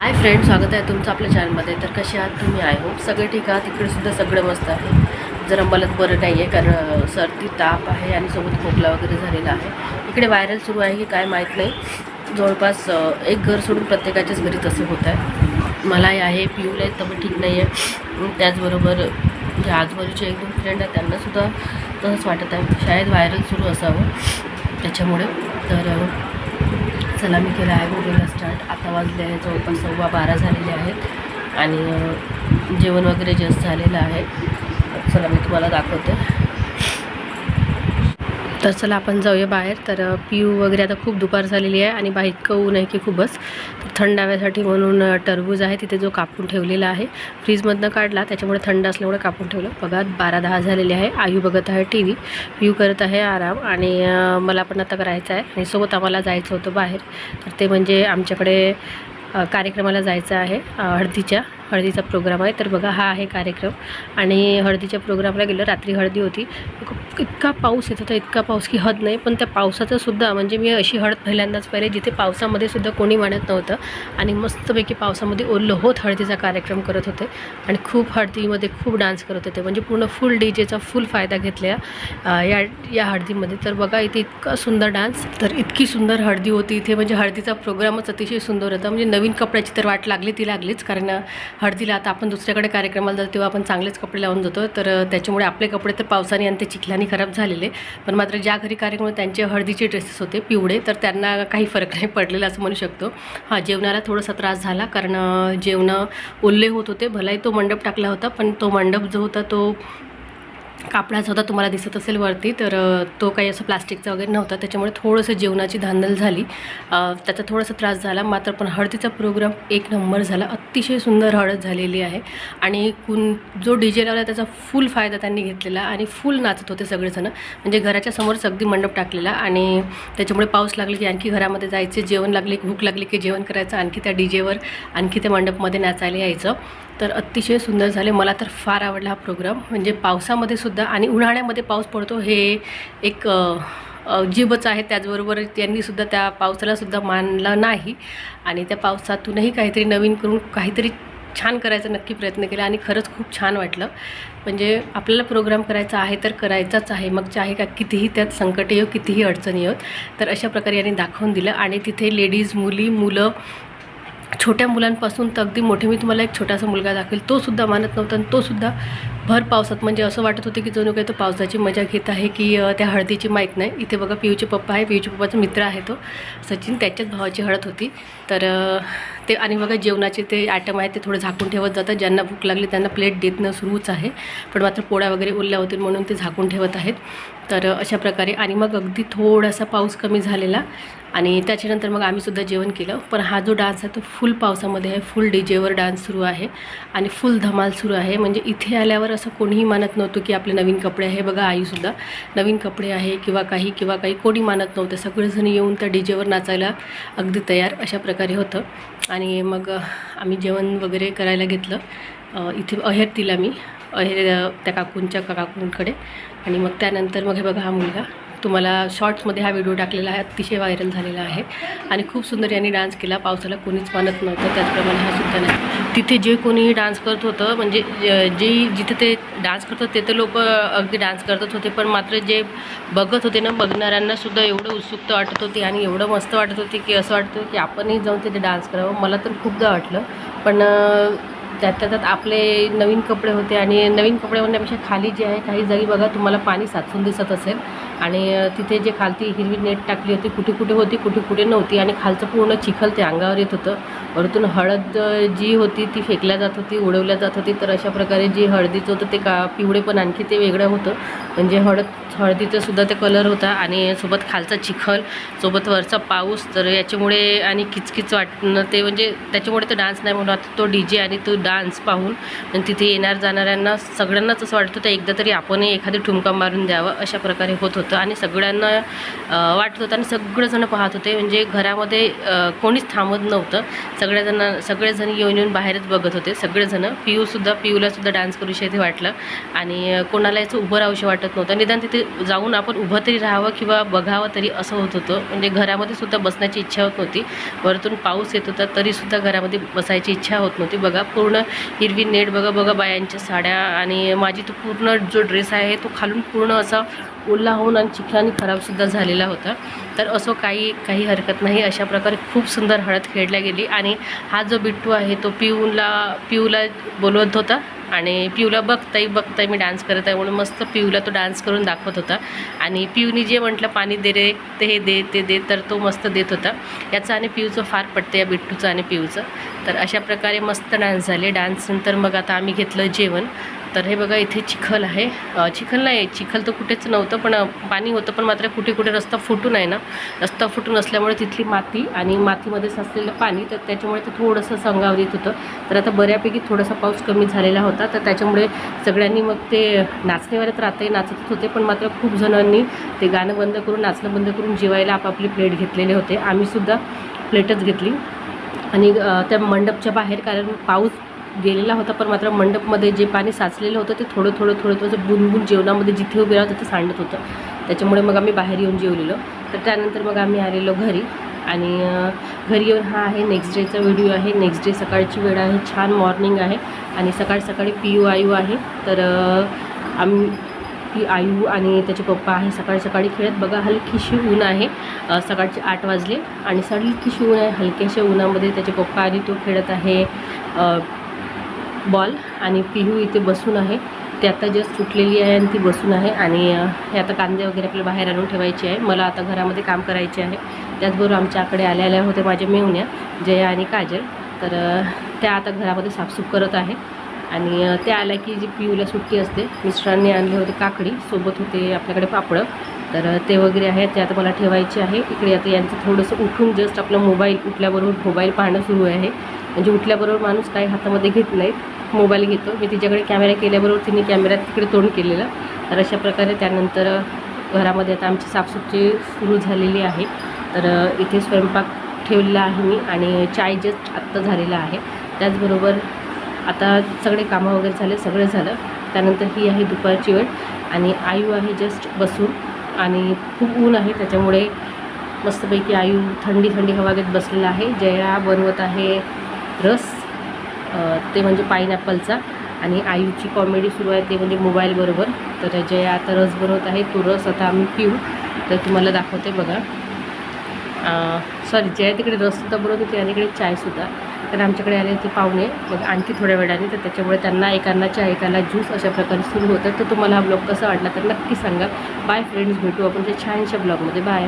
Hi friend स्वागत आहे तुमचं आपल्या चॅनलमध्ये तर कसे आहात तुम्ही? आय होप सगळे ठीक आहात. इकडेसुद्धा सगळं मस्त आहे. जरा मला बरं नाही आहे कारण सर्दी ताप आहे आणि सोबत खोकला वगैरे झालेला आहे. इकडे व्हायरल सुरू आहे की काय माहीत नाही. जवळपास एक घर सोडून प्रत्येकाच्याच घरी तसं होत आहे. मलाही आहे पिऊला आहे तब्येत ठीक नाही आहे त्याचबरोबर जे आजूबाजूचे एक दोन फ्रेंड आहेत त्यांनासुद्धा तसंच वाटत आहे. शाळेत व्हायरल सुरू असावं त्याच्यामुळे. तर चला मी केलं आहे व्हिडिओला स्टार्ट आता वाजले आहे जवळपास सव्वा बारा झालेले आहेत. आणि जेवण वगैरे जस्ट झालेलं आहे. चला मी तुम्हाला दाखवते. तर चला आपण जाऊया बाहेर. तर पिऊ वगैरे आता खूप दुपार झालेली आहे आणि बाहेर इतकं ऊन आहे की खूपच. तर थंड म्हणून टरबूज आहे तिथे जो कापून ठेवलेला आहे. फ्रीजमधनं काढला त्याच्यामुळे थंड असल्यामुळे कापून ठेवलं. बघा बारा दहा झालेले आहे. आयू बघत आहे टी व्ही. पिऊ करत आहे आराम आणि मला पण आता करायचं आहे. आणि सोबत आम्हाला जायचं होतं बाहेर. तर ते म्हणजे आमच्याकडे कार्यक्रमाला जायचं आहे हळदीच्या. हळदीचा प्रोग्राम आहे. तर बघा हा आहे कार्यक्रम. आणि हळदीच्या प्रोग्रामला गेलो रात्री हळदी होती. इतका पाऊस येत होता इतका पाऊस की हद नाही. पण त्या पावसाचंसुद्धा म्हणजे मी अशी हळद पहिल्यांदाच पाहिले जिथे पावसामध्ये सुद्धा कोणी म्हणत नव्हतं. आणि मस्तपैकी पावसामध्ये ओल्लं होत हळदीचा कार्यक्रम करत होते. आणि खूप हळदीमध्ये खूप डान्स करत होते. म्हणजे पूर्ण फुल डी जेचा फुल फायदा घेतला या या हळदीमध्ये. तर बघा इथे इतका सुंदर डान्स. तर इतकी सुंदर हळदी होती इथे. म्हणजे हळदीचा प्रोग्रामच अतिशय सुंदर होता. म्हणजे नवीन कपड्याची तर वाट लागली ती लागलीच. कारण हळदीला आता आपण दुसऱ्याकडे कार्यक्रमाला जातो तेव्हा आपण चांगलेच कपडे लावून जातो. तर त्याच्यामुळे आपले कपडे तर पावसाने आणि ते चिखलाने खराब झालेले. पण मात्र ज्या घरी कार्यक्रम त्यांचे हळदीचे ड्रेसेस होते पिवळे तर त्यांना काही फरक नाही पडलेला असं म्हणू शकतो. हां जेवणाला थोडासा त्रास झाला कारण जेवणं ओल्ले होत होते. भलाही तो मंडप टाकला होता पण तो मंडप जो होता तो कापडाचा होता तुम्हाला दिसत असेल वरती तर तो काही असं प्लास्टिकचा वगैरे नव्हता. त्याच्यामुळे थोडंसं जेवणाची धांदल झाली. त्याचा थोडासा त्रास झाला. मात्र पण हळदीचा प्रोग्राम एक नंबर झाला. अतिशय सुंदर हळद झालेली आहे. आणि कुण जो डी जे लावला त्याचा फुल फायदा त्यांनी घेतलेला आणि फुल नाचत होते सगळेजणं. म्हणजे घराच्या समोरच अगदी मंडप टाकलेला आणि त्याच्यामुळे पाऊस लागले की आणखी घरामध्ये जायचे जेवण लागले भूक लागली की जेवण करायचं आणखी त्या डी जेवर आणखी त्या मंडपमध्ये नाचायला यायचं. तर अतिशय सुंदर झाले. मला तर फार आवडला हा प्रोग्राम म्हणजे पावसामध्ये सुद्धा सुद्धा आणि उन्हाळ्यामध्ये पाऊस पडतो हे एक जीवच आहे. त्याचबरोबर त्यांनीसुद्धा त्या पावसालासुद्धा मानला मानलं नाही आणि त्या पावसातूनही काहीतरी नवीन करून काहीतरी छान करायचा नक्की प्रयत्न केला आणि खरंच खूप छान वाटलं. म्हणजे आपल्याला प्रोग्राम करायचा आहे तर करायचाच आहे. मग चाहे का कितीही त्यात संकट येऊ हो, कितीही अडचणी येऊ तर अशा प्रकारे यांनी दाखवून दिलं आणि तिथे लेडीज मुली मुलं छोट्या मुलांपासून तर अगदी मोठे मी तुम्हाला एक छोटासा मुलगा दाखवेल तो सुद्धा मानत नव्हता आणि तो सुद्धा भर पावसात. म्हणजे असं वाटत होतं की जणू काही तो पावसाची मजा घेत आहे की त्या हळदीची माहीत नाही. इथे बघा पियूचे पप्पा आहे. पियूचे पप्पाचा मित्र आहे तो. सचिन त्याच्याच भावाची हळद होती. तर ते आणि बघा जेवणाचे ते आयटम आहेत ते थोडं झाकून ठेवत जातात. ज्यांना भूक लागली त्यांना प्लेट देतनं सुरूच आहे. पण मात्र पोळ्या वगैरे ओल्या होतील म्हणून ते झाकून ठेवत आहेत. तर अशा प्रकारे आणि मग अगदी थोडासा पाऊस कमी झालेला. आणि त्याच्यानंतर मग आम्हीसुद्धा जेवण केलं. पण हा जो डान्स आहे तो फुल पावसामध्ये आहे. फुल डी जेवर डान्स सुरू आहे. आणि फुल धमाल सुरू आहे. म्हणजे इथे आल्यावर असं कोणीही मानत नव्हतं की आपले नवीन कपडे आहे. बघा आईसुद्धा नवीन कपडे आहे किंवा काही किंवा काही कोणी मानत नव्हतं. सगळेजण येऊन त्या डी जेवर नाचायला अगदी तयार अशा प्रकारे होतं. आणि मग आम्ही जेवण वगैरे करायला घेतलं. इथे अहेर दिला मी अहेर त्या काकूंच्या काकूंकडे. आणि मग त्यानंतर मग हे बघा हा मुलगा तुम्हाला शॉर्ट्समध्ये हा व्हिडिओ टाकलेला आहे अतिशय व्हायरल झालेला आहे. आणि खूप सुंदर यांनी डान्स केला पावसाला कोणीच मानत नव्हतं त्याचप्रमाणे हा सुद्धा नाही. तिथे जे कोणी डान्स करत होतं म्हणजे ज- जे जिथे ते डान्स करत होते ते लोक अगदी डान्स करतच होते पण मात्र जे बघत होते ना बघणाऱ्यांना सुद्धा एवढं उत्सुकता वाटत होती आणि एवढं मस्त वाटत होते की असं वाटतं की आपणही जाऊन तिथे डान्स करावं. मला तर खूपदा वाटलं. पण त्यात त्यात आपले नवीन कपडे होते आणि नवीन कपडे म्हणण्यापेक्षा खाली जे आहे काही जागी बघा तुम्हाला पाणी साचून दिसत असेल. आणि तिथे जे खालती हिरवी नेट टाकली होती कुठे कुठे होती कुठे कुठे नव्हती आणि खालचं पूर्ण चिखल ते अंगावर येत होतं. वरतून हळद जी होती ती फेकल्या जात होती उडवल्या जात होती. तर अशा प्रकारे जी हळदीचं होतं ते का पिवळे पण आणखी ते वेगळं होतं. म्हणजे हळद हळदीचं सुद्धा ते कलर होता आणि सोबत खालचा चिखल सोबत वरचा पाऊस. तर याच्यामुळे आणि किचकिच वाटणं ते म्हणजे त्याच्यामुळे तो डान्स नाही म्हणून आता तो डी जे आणि तो डान्स पाहून आणि तिथे येणार जाणाऱ्यांना सगळ्यांनाच असं वाटत होतं एकदा तरी आपणही एखादी ठुमका मारून द्यावं अशा प्रकारे होत होतं. होतं आणि सगळ्यांना वाटत होतं आणि सगळेजण पाहत होते. म्हणजे घरामध्ये कोणीच थांबत नव्हतं. सगळ्याजण सगळेजण येऊन येऊन बाहेरच बघत होते. सगळेजण पियूसुद्धा पियूलासुद्धा डान्स करूशी इथे वाटलं. आणि कोणाला याचं उभं राहूशी वाटत नव्हतं. निदान तिथे जाऊन आपण उभं तरी राहावं किंवा बघावं तरी असं होत होतं. म्हणजे घरामध्ये सुद्धा बसण्याची इच्छा होत नव्हती. वरतून पाऊस येत होता तरीसुद्धा घरामध्ये बसायची इच्छा होत नव्हती. बघा पूर्ण हिरवी नेट बघा बघा बायांच्या साड्या आणि माझी तो पूर्ण जो ड्रेस आहे तो खालून पूर्ण असा ओला होऊन आणि चिखलाने खराबसुद्धा झालेला होता. तर असं काही काही हरकत नाही. अशा प्रकारे खूप सुंदर हळद खेळल्या गेली आणि हा जो बिट्टू आहे तो पिऊला पिऊला बोलवत होता आणि पिऊला बघताही बघताय मी डान्स करत आहे म्हणून मस्त पिऊला तो डान्स करून दाखवत होता. आणि पिऊनी जे म्हटलं पाणी दे रे ते हे दे ते दे तर तो मस्त देत होता. याचा आणि पिऊचं फार पडतं या बिट्टूचं आणि पिऊचं. तर अशा प्रकारे मस्त डान्स झाले. डान्सनंतर मग आता आम्ही घेतलं जेवण. तर हे बघा इथे चिखल आहे. चिखल नाही चिखल तर कुठेच नव्हतं पण पाणी होतं पण मात्र कुठे कुठे रस्ता फुटून आहे ना. रस्ता फुटून असल्यामुळे तिथली माती आणि मातीमध्ये साचलेलं पाणी तर त्याच्यामुळे ते थोडंसं संगावर येत होतं. तर आता बऱ्यापैकी थोडासा पाऊस कमी झालेला होता तर त्याच्यामुळे सगळ्यांनी मग ते नाचणेवाल्यात राहताही नाचतच होते पण मात्र खूप जणांनी ते गाणं बंद करून नाचणं बंद करून जेवायला आपापली प्लेट घेतलेले होते. आम्हीसुद्धा प्लेटच घेतली. आणि त्या मंडपच्या बाहेर कारण पाऊस गेलेला होता पण मात्र मंडपमध्ये जे पाणी साचलेलं होतं ते थोडं थोडं थोडं थोडं बुनबुन जेवणामध्ये जिथे उभे राहतं ते सांडत होतं. त्याच्यामुळे मग आम्ही बाहेर येऊन जेवलेलो. तर त्यानंतर मग आम्ही आलेलो घरी. आणि घरी येऊन हा आहे नेक्स्ट डेचा व्हिडिओ आहे. नेक्स्ट डे सकाळची वेळ आहे. छान मॉर्निंग आहे. आणि सकाळ सकाळी पी यू आयू आहे. तर आम्ही ती आयू आणि त्याचे पप्पा आहे सकाळी सकाळी खेळत. बघा हलकीशी ऊन आहे. सकाळचे आठ वाजले. आणि हलकीशी ऊन आहे. हलक्याशा उन्हामध्ये त्याचे पप्पा आणि तो खेळत आहे. बॉल आणि पिहू इथे बसून आहे. ती आता जस्ट सुटलेली आहे आणि ती बसून आहे आणि हे आता कांदे वगैरे आपल्या बाहेर आणून ठेवायचे आहे. मला आता घरामध्ये काम करायचे आहे. त्याचबरोबर आमच्याकडे आल्या आल्या होत्या माझ्या मेहुण्या जया आणि काजल. तर त्या आता घरामध्ये साफसूफ करत आहे. आणि त्या आल्या की जी पिऊला सुट्टी असते मिस्टरांनी आणले होते काकडी सोबत होते आपल्याकडे पापडं. तर ते वगैरे आहेत ते आता मला ठेवायचे आहे. इकडे आता यांचं थोडंसं उठून जस्ट आपलं मोबाईल उठल्याबरोबर मोबाईल पाहणं सुरू आहे. म्हणजे उठल्याबरोबर माणूस काही हातामध्ये घेत नाही. मोबाईल घेतो. मी तिच्याकडे कॅमेरा केल्याबरोबर तिने कॅमेऱ्यात तिकडे तोंड केलेलं. तर अशा प्रकारे त्यानंतर घरामध्ये आता आमची साफसुफी सुरू झालेली आहे. तर इथे स्वयंपाक ठेवलेला आहे मी आणि चाय जस्ट आत्ता झालेला आहे. त्याचबरोबर आता सगळे कामं वगैरे झाले सगळं झालं. त्यानंतर ही आहे दुपारची वेळ आणि आयू आहे जस्ट बसून आणि खूप ऊन आहे. त्याच्यामुळे मस्तपैकी आयू थंडी थंडी हवा घेत बसलेला आहे. जया बनवत आहे रस ते म्हणजे पायनॅपलचा आणि आईची कॉमेडी सुरू आहे ते म्हणजे मोबाईलबरोबर तर जे आता रस बनवत आहे तो रस आता आम्ही पिऊ. तर तुम्हाला दाखवते बघा. सॉरी जया तिकडे रससुद्धा बनवत होते आणि इकडे चायसुद्धा तर आमच्याकडे आले होते पाहुणे. मग आणखी थोड्या वेळाने तर त्याच्यामुळे त्यांना एकांना चाय एकाला ज्यूस अशा प्रकारे सुरू होतं. तर तुम्हाला हा ब्लॉग कसा वाटला तर नक्की सांगा. बाय फ्रेंड्स भेटू आपण त्या छानशा ब्लॉगमध्ये. बाय